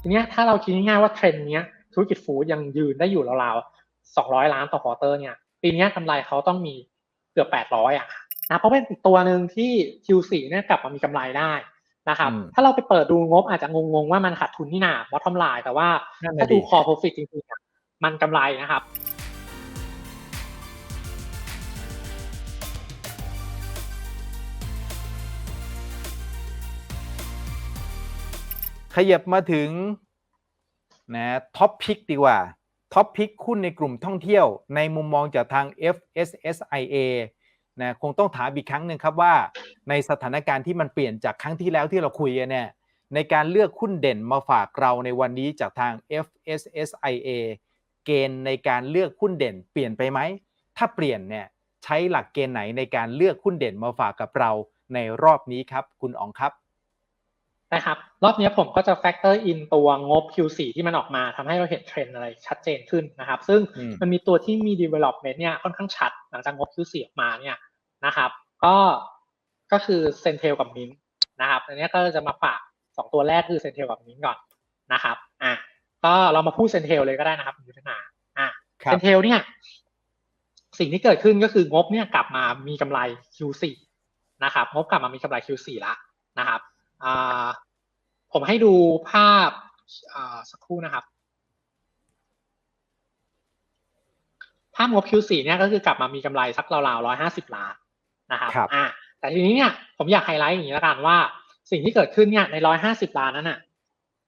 ทีเนี้ยถ้าเราคิดง่ายๆว่าเทรนด์เนี้ยธุรกิจฟู้ดยังยืนได้อยู่ราวๆ200ล้านต่อควอเตอร์เนี่ยปีนี้กำไรเขาต้องมีเกือบ800อะนะเพราะเป็นอีกตัวหนึ่งที่ Q4 เนี่ยกลับมามีกำไรได้นะครับอืมถ้าเราไปเปิดดูงบอาจจะงงๆว่ามันขาดทุนนี่นา bottom line แต่ว่านั่นถ้าน่ะดูดิ core profit จริงๆอะมันกำไรนะครับ ขยับมาถึงนะท็อปพิกดีกว่าท็อปพิกหุ้นในกลุ่มท่องเที่ยว ในมุมมองจากทาง FSSIA นะคงต้องถามอีกครั้งหนึ่งครับว่า ในสถานการณ์ที่มันเปลี่ยนจากครั้งที่แล้วที่เราคุยกันเนี่ยในการเลือกหุ้นเด่นมาฝากเราในวันนี้จากทาง FSSIA เกณฑ์ในการเลือกหุ้นเด่น เปลี่ยนไปไหม ถ้าเปลี่ยนเนี่ยใช้หลักเกณฑ์ไหนในการเลือกหุ้นเด่นมาฝากกับเราในรอบนี้ครับ คุณอ๋องครับ นะครับ รอบนี้ผมก็จะ factor in ตัวงบ Q4 ที่มันออกมาทำให้เราเห็นเทรนด์อะไรชัดเจนขึ้นนะครับ ซึ่งอืมมันมีตัวที่มี development เนี่ยค่อนข้างชัดหลังจากงบ Q4 ออกมาเนี่ยนะครับก็ก็คือ Centel กับ Mint นะครับอันนี้ก็จะมาฝากสองตัวแรกคือ Centel กับ Mint ก่อนนะครับอะก็เรามาพูด Centel เลยก็ได้นะครับคุณยุทธนาอะครับเซนเทลเนี่ยสิ่งที่เกิดขึ้นก็คืองบเนี่ยกลับมามีกำไร Q4 นะครับงบกลับมามีกำไร Q4 ละนะครับอ่า ผมให้ดูภาพอ่าสักครู่นะครับ ภาพงบ Q4 เนี่ยก็คือกลับมามีกำไรสักราวๆร้อยห้าสิบล้านนะครับครับอ่าแต่ทีนี้เนี่ยผมอยากไฮไลท์อย่างนี้แล้วกันว่า สิ่งที่เกิดขึ้นเนี่ยในร้อยห้าสิบล้านนั้นน่ะ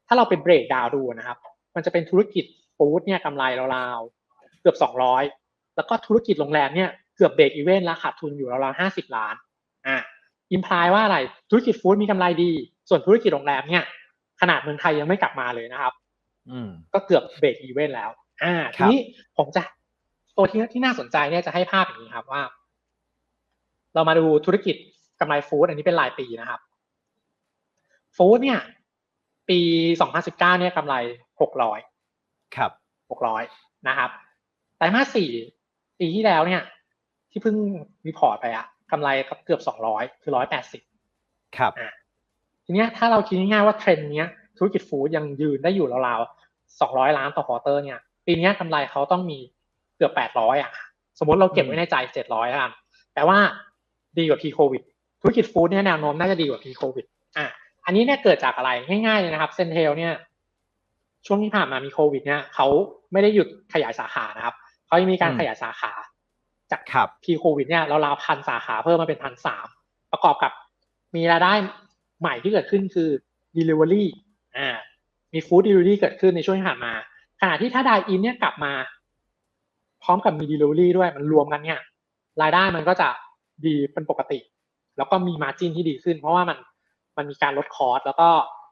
ถ้าเราไปเบรกดาวดูนะครับ มันจะเป็นธุรกิจฟู้ดเนี่ยกำไรราวๆเกือบสองร้อยแล้วก็ธุรกิจโรงแรมเนี่ยเกือบเบรกอีเวนต์แล้วขาดทุนอยู่ราวๆห้าสิบล้านอ่า อิมพลายว่าอะไรธุรกิจฟู้ดมีกำไรดี ส่วนธุรกิจโรงแรมเนี่ยขนาดเมืองไทยยังไม่กลับมาเลยนะครับอืมก็เกือบเบรกอีเวนต์แล้ว อ่าคทีรับนี้ผมจะตัวที่ที่น่าสนใจเนี่ยจะให้ภาพอย่างนี้ครับว่า เรามาดูธุรกิจกำไรฟู้ดอันนี้เป็นรายปีนะครับฟู้ดเนี่ย ปี2019เนี่ยกำไร600ครับ600นะครับไตรมาสสี่ปีที่แล้วเนี่ย ที่เพิ่งรีพอร์ตไปอะ กำไรก็เกือบ200คือ180ครับทีเนี้ยถ้าเราคิดง่ายๆว่าเทรนด์เนี้ยธุรกิจฟู้ดยังยืนได้อยู่ราวๆสองร้อยล้านต่อควอเตอร์เนี่ยปีเนี้ยกำไรเขาต้องมีเกือบแปดร้อยอะ สมมติเราเก็บไว้ในใจเจ็ดร้อยกันแต่ว่าดีกว่าพีโควิดธุรกิจฟู้ดเนี่ยแนวโน้มน่าจะดีกว่าพีโควิดอะอันนี้เนี่ยเกิดจากอะไรง่ายๆเลยนะครับเซนเทลเนี่ยช่วงที่ผ่านมามีโควิดเนี่ยเขาไม่ได้หยุดขยายสาขานะครับเขายังมีการอืมขยายสาขา จากครับพีโควิดเนี่ยเราราวพันสาขาเพิ่มมาเป็นพันสามประกอบกับมีรายได้ใหม่ที่เกิดขึ้นคือ Delivery อ่ามี Food Delivery เกิดขึ้นในช่วงที่ผ่านมา ขณะที่ถ้าไดอินเนี่ยกลับมา พร้อมกับมี Delivery ด้วยมันรวมกันเนี่ย รายได้มันก็จะดีเป็นปกติ แล้วก็มีมาจินที่ดีขึ้น เพราะว่ามันมันมีการลดคอสแล้วก็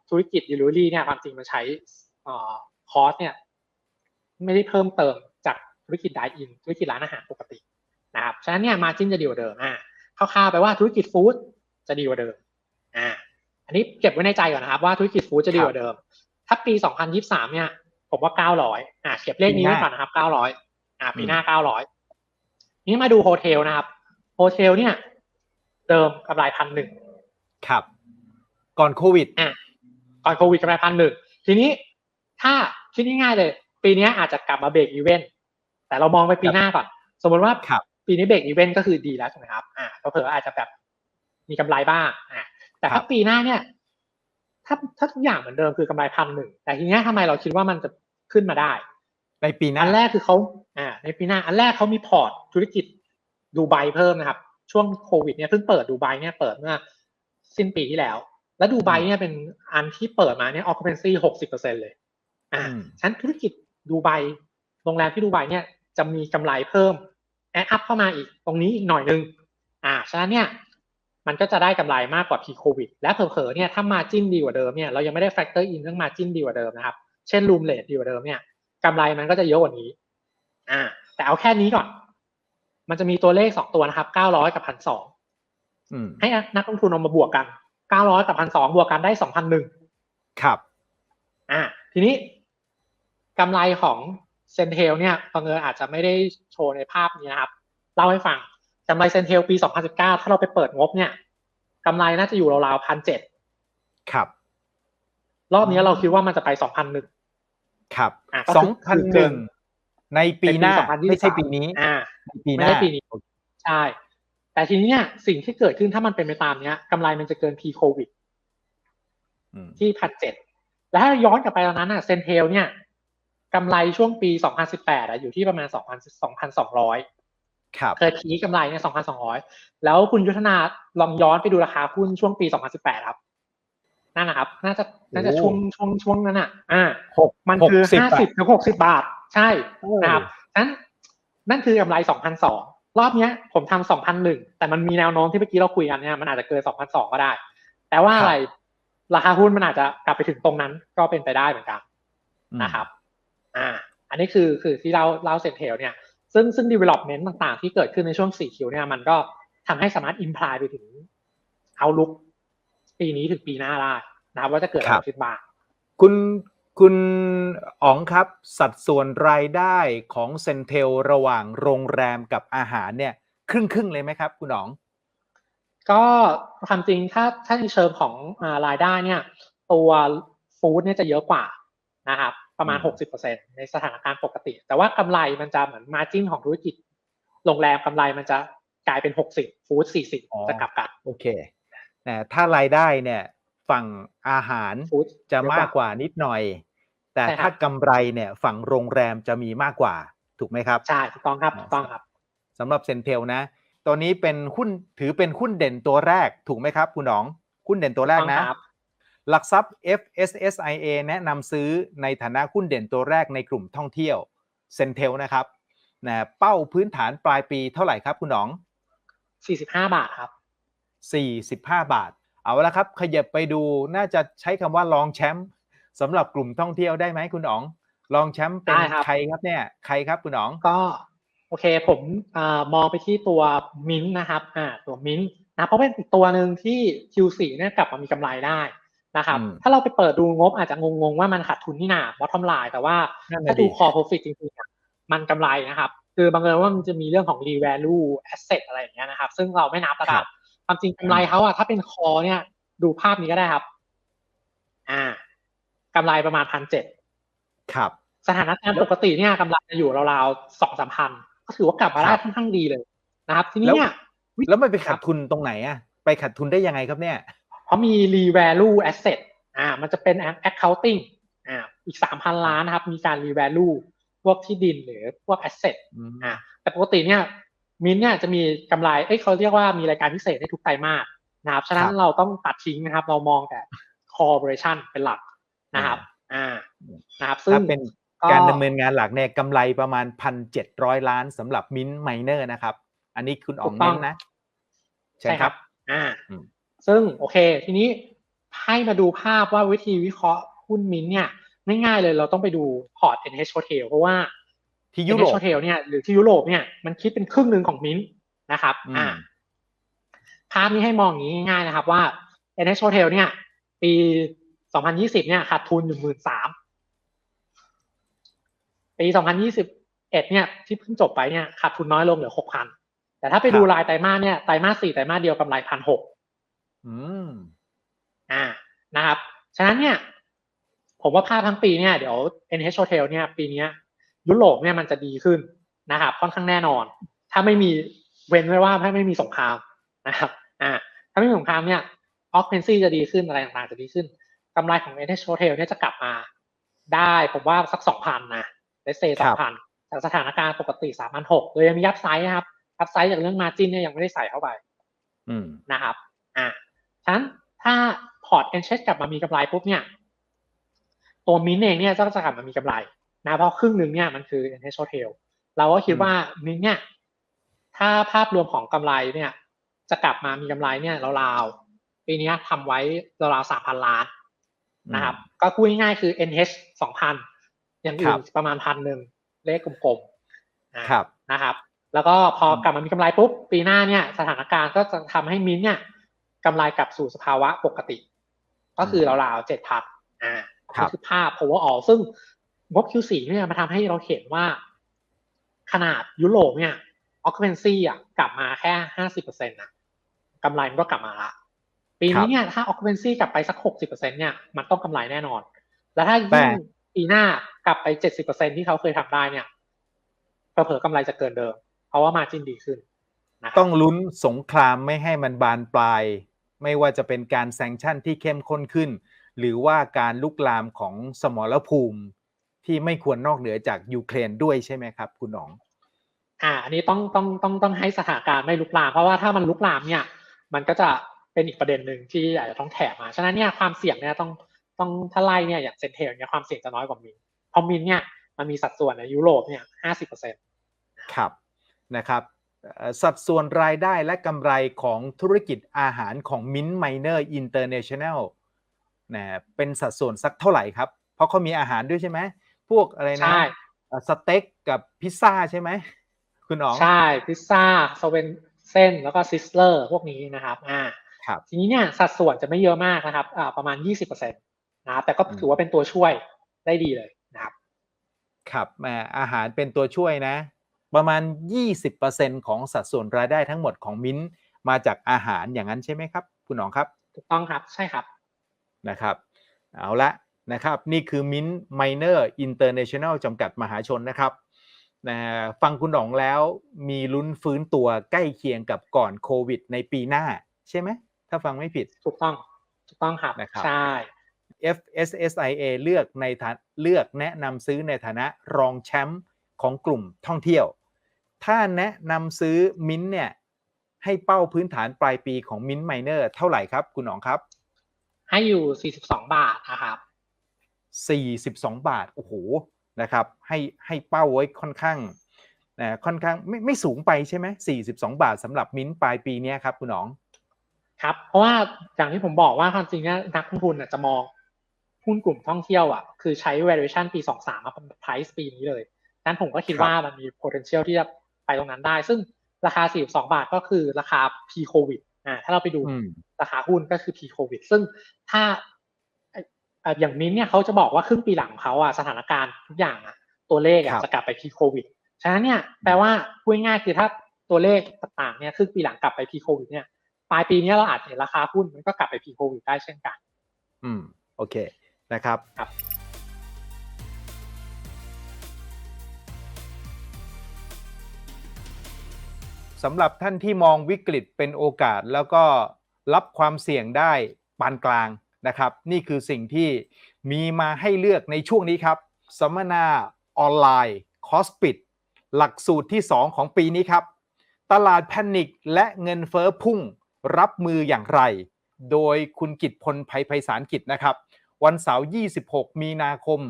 ธุรกิจ Delivery เนี่ยความจริงมันใช้เอ่อคอสเนี่ย ไม่ได้เพิ่มเติมจากธุรกิจไดอินธุรกิจร้านอาหารปกตินะครับ ฉะนั้นเนี่ยมาจินจะดีกว่าเดิมอ่าคร่าวๆไปว่าธุรกิจฟู้ดจะดีกว่าเดิมอ่าอันนี้เก็บไว้ในใจก่อนนะครับว่าธุรกิจฟู้ดจะดีกว่าเดิม ถ้าปี 2023 เนี่ย ผมว่า 900 อ่าเก็บเลขนี้ไว้ก่อนนะครับ 900 อ่าปีหน้า 900 นี้มาดูโฮเทลนะครับ โฮเทลเนี่ย เดิมกำไรพันหนึ่งครับ ก่อนโควิดอะก่อนโควิดกำไรพันหนึ่งทีนี้ถ้าคิดง่ายๆเลย ปีนี้อาจจะกลับมาเบรกอีเวนต์แต่เรามองไปปีหน้าก่อน สมมติว่าครับ ปีนี้เบรกอีเวนต์ก็คือดีแล้วถูกไหมครับอ่าเผลอๆอาจจะแบบมีกำไรบ้างอ่าแต่ครัถ้าบปีหน้าเนี่ย ถ้าถ้าทุกอย่างเหมือนเดิมคือกำไรพันหนึ่งแต่ทีเนี้ยทำไมเราคิดว่ามันจะขึ้นมาได้ ในปีหน้าอันแรกคือเขาอ่า ในปีหน้า อันแรกเขามีพอร์ตธุรกิจดูไบเพิ่มนะครับ ช่วงโควิดเนี่ยเพิ่งเปิดดูไบเนี่ยเปิดเมื่อสิ้นปีที่แล้ว แล้วดูไบเนี่ยเป็นอันที่เปิดมาเนี่ย occupancy หกสิบเปอร์เซ็นเลย อ่าอืมฉะนั้นธุรกิจดูไบโรงแรมที่ดูไบเนี่ยจะมีกำไรเพิ่ม แอดอัพเข้ามาอีกตรงนี้อีกหน่อยนึงอ่าฉะนั้นเนี่ยมันก็จะได้กำไรมากกว่า p ีโควิดและเผลอๆเนี่ยถ้ามาจิ้นดีกว่าเดิมเนี่ยเรายังไม่ได้ factor in เรื่องมาจิ้นดีกว่าเดิมนะครับ เช่น room rate ดีกว่าเดิมเนี่ยกำไรมันก็จะเยอะกว่านี้อ่า แต่เอาแค่นี้ก่อน มันจะมีตัวเลขสองตัวนะครับ900กับ1,200อืมให้นักลงทุนเอามาบวกกัน900กับ1,200บวกกันได้2,001ครับ อ่า ทีนี้กำไรของ เซนเทลเนี่ยบังเอิญอาจจะไม่ได้โชว์ในภาพนี้นะครับ เล่าให้ฟังกำไรเซนเทลปี 2019 ถ้าเราไปเปิดงบเนี่ยกำไรน่าจะอยู่ราวๆพันเจ็ดครับ รอบนี้เราคิดว่ามันจะไปสองพันหนึ่งครับอะก็สคือองพันคือหเกินึ่นงในปีหน้าในปีไม่ใช่2023ปีนี้ อ่าในปีหไม่น้าใช่ปีนี้ใช่ แต่ทีนี้เนี่ยสิ่งที่เกิดขึ้นถ้ามันเป็นไปตามเนี้ยกำไรมันจะเกิน p ีโควิดอืมที่พันเจ็ดแล้วถ้าย้อนกลับไปตอนนั้นอะเซนเทลเนี่ย กำไรช่วงปี 2018อะอยู่ที่ประมาณ2,000 2,200 ครับ เคยพีคกำไรเนี่ย2,200 แล้วคุณยุทธนาลองย้อนไปดูราคาหุ้นช่วงปี 2018 ครับ นั่นนะครับ น่าจะ น่าจะโอ้ช่วง ช่วง ช่วงนั้นอะ อ่าหกมันคือหกสิบห้าสิบถึงหกสิบาท ใช่โอ้นะครับนั้นนั่นคือกำไร2,002รอบเนี้ย ผมทำ2,001 แต่มันมีแนวโน้มที่เมื่อกี้เราคุยกันเนี่ย มันอาจจะเกิน2,002ก็ได้ แต่ว่าอะไร ราคาหุ้นมันอาจจะกลับไปถึงตรงนั้น ก็เป็นไปได้เหมือนกันอืมนะครับ อ่า อันนี้คือคือที่เราเล่าเซนเทลเนี่ย ซึ่งซึ่ง development ต่างๆ ที่เกิดขึ้นในช่วง4คิวเนี่ยมันก็ทำให้สามารถ imply ไปถึง outlook ปีนี้ถึงปีหน้าได้นะครับว่าจะเกิดอะไรขึ้นบ้างคุณคุณอ๋องครับ สัดส่วนรายได้ของเซนเทลระหว่างโรงแรมกับอาหารเนี่ยครึ่งครึ่งๆเลยไหมครับ คุณอ๋อง ก็ความจริงถ้าถ้าในเชิงของอ่ารายได้เนี่ย ตัวฟู้ดเนี่ยจะเยอะกว่านะครับ ประมาณอืม60%ในสถานการณ์ปกติ แต่ว่ากำไรมันจะเหมือนมาจิ้นของธุรกิจโรงแรมกำไรมันจะกลายเป็น 60 ฟู้ดอ๋อ40 จะกลับกันโอเคแต่ถ้ารายได้เนี่ยฝั่งอาหารฟู้ดจะมากกว่านิดหน่อย แต่ใช่ครับถ้ากำไรเนี่ยฝั่งโรงแรมจะมีมากกว่า ถูกไหมครับ ใช่ถูกต้องครับถูกต้องครับสำหรับเซนเทลนะตัวนี้เป็นหุ้นถือเป็นหุ้นเด่นตัวแรกถูกไหมครับ คุณหนองหุ้นเด่นตัวแรกนะถูกต้องครับ หลักทรัพย์ FSSIA แนะนำซื้อในฐานะหุ้นเด่นตัวแรกในกลุ่มท่องเที่ยวเซนเทลนะครับนะเป้าพื้นฐานปลายปีเท่าไหร่ครับคุณหนอง 45 บาทครับ 45 บาท เอาละครับ ขยับไปดูน่าจะใช้คำว่าลองแชมป์สำหรับกลุ่มท่องเที่ยวได้ไหมคุณอ๋องลองแชมป์เป็นได้ครับใครครับเนี่ยใครครับคุณอ๋องก็โอเคผมอามองไปที่ตัวมิ้นท์นะครับอ่าตัวมิ้นท์นะเพราะเป็นอีกตัวหนึ่งที่ Q4 เนี่ยกลับมามีกำไรได้ นะครับอืมถ้าเราไปเปิดดูงบอาจจะงงๆว่ามันขาดทุนนี่นา bottom line แต่ว่านั่นน่ะถ้าดูดิ core profit จริงๆอะมันกำไรนะครับ คือบังเอิญว่ามันจะมีเรื่องของ revalue asset อะไรอย่างเงี้ยนะครับ ซึ่งเราไม่นับนะครับความจริงกำไรเขาอะถ้าเป็น core เนี่ยดูภาพนี้ก็ได้ครับ อ่ากำไรประมาณพันเจ็ดครับ สถานการณ์ปกติเนี่ยกำไรจะอยู่ราวๆสองสามพันก็ถือว่ากลับมาได้ครับค่อนข้างดีเลยนะครับ ทีนี้แล้วเนี่ยแล้วมันไปครัขาดบทุนตรงไหนอะไปขาดทุนได้ยังไงครับเนี่ยเพ ราะมี revalue asset อ่า มันจะเป็น accounting อ่า อีกสามพันล้านนะครับ มีการ revalue พวกที่ดินหรือพวก asset อืมอ่า แต่ปกติเนี่ยมินเนี่ยจะมีกำไร เอ้ยเขาเรียกว่ามีรายการพิเศษให้ทุกไตรมาสนะครับ ฉะนั้คนรับเราต้องตัดทิ้งนะครับ เรามองแต่ corporation เป็นหลักนะครับ อ่า นะครับ ซึ่งถ้าเป็นก็การดำเนินงานหลักเนี่ยกำไรประมาณพันเจ็ดร้อยล้านสำหรับมินไมเนอร์นะครับ อันนี้คุณอ๋องถูกต้เน้องนนะ ใช่ครับ อ่าอืม ซึ่งโอเค ทีนี้ให้มาดูภาพว่าวิธีวิเคราะห์หุ้นมินท์เนี่ยง่ายๆเลยเราต้องไปดูพอร์ต NH Hotel เพราะว่าที่ยุโรป NH Hotel เนี่ยหรือที่ยุโรปเนี่ยมันคิดเป็นครึ่งหนึ่งของมินท์นะครับอืมอ่าภาพนี้ให้มองอย่างนี้ง่ายๆนะครับว่า NH Hotel เนี่ย ปี 2020 เนี่ยขาดทุนอยู่หมื่นสามปี 2021 เนี่ยที่เพิ่งจบไปเนี่ยขาดทุนน้อยลงเหลือหกพันแต่ถ้าไปดูรายไตรมาสเนี่ยไตรมาสสี่ไตรมาสเดียวกำไรพันหก อืมอ่านะครับ ฉะนั้นเนี่ย ผมว่าภาพทั้งปีเนี่ยเดี๋ยว NH Hotel เนี่ย ปีเนี้ยยุโรปเนี่ยมันจะดีขึ้นนะครับค่อนข้างแน่นอน ถ้าไม่มีเว้นไว้ว่าถ้าไม่มีสงครามนะครับอ่าถ้าไม่มีสงครามเนี่ย occupancy จะดีขึ้นอะไรต่างๆจะดีขึ้นกำไรของ NH Hotel เนี่ยจะกลับมา ได้ผมว่าสักสองพันนะเลสเซคสรัอบงพันจากสถานการณ์ปกติสามพันหกโดยยังมียับไซด์นะครับยับไซด์จากเรื่องมาจินเนี่ยยังไม่ได้ใส่เข้าไปอืมนะครับ อ่า ฉะนั้นถ้าพอร์ตเอ็นเชสกลับมามีกำไรปุ๊บเนี่ย ตัวมินเองเนี่ยก็จะกลับมามีกำไรนะเพราะครึ่งหนึ่งเนี่ยมันคือเอ็นเชสโฮเทลเราก็คิดว่ามินเนี่ยถ้าภาพรวมของกำไรเนี่ย จะกลับมามีกำไรเนี่ยราวๆปีนี้ทำไว้ราวๆสามพันล้านนะครับ ก็พูดง่ายๆคือ NH สองพันอย่างครัอื่นบประมาณพันหนึ่งเลขกลมๆอ่าครับนะครับ แล้วก็พอกลับมามีกำไรปุ๊บ ปีหน้าเนี่ยสถานการณ์ก็จะทำให้มินท์เนี่ย กำไรกลับสู่สภาวะปกติ ก็คือราวๆเจ็ดพันอ่าครับนี่คือภาพ overall ซึ่งงบ Q4 เนี่ยมาทำให้เราเห็นว่า ขนาดยุโรปเนี่ย occupancy อะกลับมาแค่ห้าสิบเปอร์เซ็นต์นะกำไรมันก็กลับมาละ ปีครันี้บเนี่ยถ้า occupancy กลับไปสัก60%เนี่ยมันต้องกำไรแน่นอน แล้วถ้าแต่ยิ่งปีหน้ากลับไป70%ที่เขาเคยทำได้เนี่ยเผลอๆกำไรจะเกินเดิม เพราะว่า margin ดีขึ้นนะครับต้องลุ้นสงครามไม่ให้มันบานปลาย ไม่ว่าจะเป็นการแซงชั่นที่เข้มข้นขึ้น หรือว่าการลุกลามของสมรภูมิ ที่ไม่ควรนอกเหนือจากยูเครนด้วยใช่ไหมครับ คุณหนองอ่าอันนี้ต้องต้องต้องต้องให้สถานการณ์ไม่ลุกลาม เพราะว่าถ้ามันลุกลามเนี่ยมันก็จะเป็นอีกประเด็นหนึ่งที่อาจจะต้องแถมมาฉะนั้นเนี่ยความเสี่ยงเนี่ยต้องต้องถ้าไล่เนี่ยอย่างเซนเทลเนี่ยความเสี่ยงจะน้อยกว่ามินเพอมินเนี่ยมันมีสัดส่วนในยุโรปเนี่ยห้าสิบเปอร์เซ็นต์ครับนะครับเอ่อ สัดส่วนรายได้และกำไรของธุรกิจอาหารของ Mint Miner International นะเป็นสัดส่วนสักเท่าไหร่ครับ เพราะเขามีอาหารด้วยใช่ไหม พวกอะไรนะใช่เอ่อสเต็กกับพิซซ่าใช่ไหม คุณอ๋อง ใช่ พิซซ่าสเวนเส้นแล้วก็ซิสเลอร์พวกนี้นะครับอ่าครับทีนี้เนี่ยสัดส่วนจะไม่เยอะมากนะครับอ่าประมาณยี่สิบเปอร์เซ็นต์นะครับแต่ก็อืมถือว่าเป็นตัวช่วยได้ดีเลยนะครับ ครับแหมอาหารเป็นตัวช่วยนะ ประมาณ 20%ของสัดส่วนรายได้ทั้งหมดของมิ้นท์มาจากอาหารอย่างนั้นใช่ไหมครับ คุณหนองครับ ถูกต้องครับใช่ครับนะครับ เอาละนะครับ นี่คือมิ้นท์ไมเนอร์อินเตอร์เนชั่นแนลจำกัดมหาชนนะครับนะฟังคุณหนองแล้วมีลุ้นฟื้นตัวใกล้เคียงกับก่อนโควิดในปีหน้า ใช่ไหม ถ้าฟังไม่ผิด ถูกต้องถูกต้องครับนะครับใช่ FSSIA เลือกในฐานเลือกแนะนำซื้อในฐานะรองแชมป์ของกลุ่มท่องเที่ยว ถ้าแนะนำซื้อมิ้นท์เนี่ยให้เป้าพื้นฐานปลายปีของมิ้นท์ไมเนอร์เท่าไหร่ครับ คุณหนองครับ ให้อยู่ 42 บาทนะครับ 42 บาท โอ้โหนะครับ ให้ให้เป้าไว้ค่อนข้างนะค่อนข้างไม่ไม่สูงไปใช่ไหม42 บาทสำหรับมิ้นท์ปลายปีเนี้ยครับ คุณหนอง ครับ เพราะว่าอย่างที่ผมบอกว่าความจริงเนี่ยนักลงทุนน่ะจะมองหุ้นกลุ่มท่องเที่ยวอะคือใช้ valuation ปี 23มาเป็น price ปีนี้เลยนั้นผมก็คิดครับว่ามันมี potential ที่จะ ไปตรงนั้นได้ ซึ่งราคา 42 บาทก็คือราคา p covid อ่าถ้าเราไปดูอืมราคาหุ้นก็คือ p covid ซึ่งถ้าเอ่อเอ่ออย่างมิ้นท์เนี่ยเขาจะบอกว่าครึ่งปีหลังของเขาอะสถานการณ์ทุกอย่างอะตัวเลขครัอะบจะกลับไป p covid ฉะนั้นเนี่ยแปลว่าพูดง่ายๆคือถ้าตัวเลขต่างๆเนี่ยครึ่งปีหลังกลับไป p covid เนี่ยปลายปีเนี้ยเราอาจจะเห็นราคาหุ้นมันก็กลับไป p covid ได้เช่นกัน อืมโอเคนะครับครับ สำหรับท่านที่มองวิกฤตเป็นโอกาส แล้วก็รับความเสี่ยงได้ปานกลางนะครับ นี่คือสิ่งที่มีมาให้เลือกในช่วงนี้ครับสัมมนาออนไลน์คอสปิดหลักสูตรที่ 2 ของปีนี้ครับ ตลาดแพนิคและเงินเฟอ้อพุ่งรับมืออย่างไร โดยคุณกิตพลภัยไพศาลกิจนะครับ วันเสาร์ 26 มีนาคม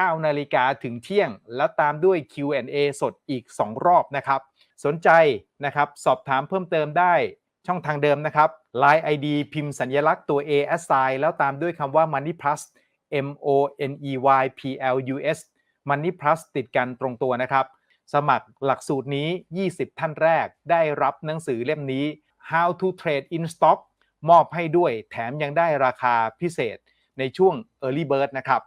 9นาฬิกาถึงเที่ยง แล้วตามด้วย Q&A สดอีก 2 รอบนะครับ สนใจนะครับสอบถามเพิ่มเติมได้ช่องทางเดิมนะครับ Line ID พิมพ์สัญลักษณ์ตัว A S I แล้วตามด้วยคำว่า Money Plus M O N E Y P L U S Money Plus ติดกันตรงตัวนะครับ สมัครหลักสูตรนี้ 20 ท่านแรกได้รับหนังสือเล่มนี้ How to Trade in Stock มอบให้ด้วยแถมยังได้ราคาพิเศษในช่วง Early Bird นะครับ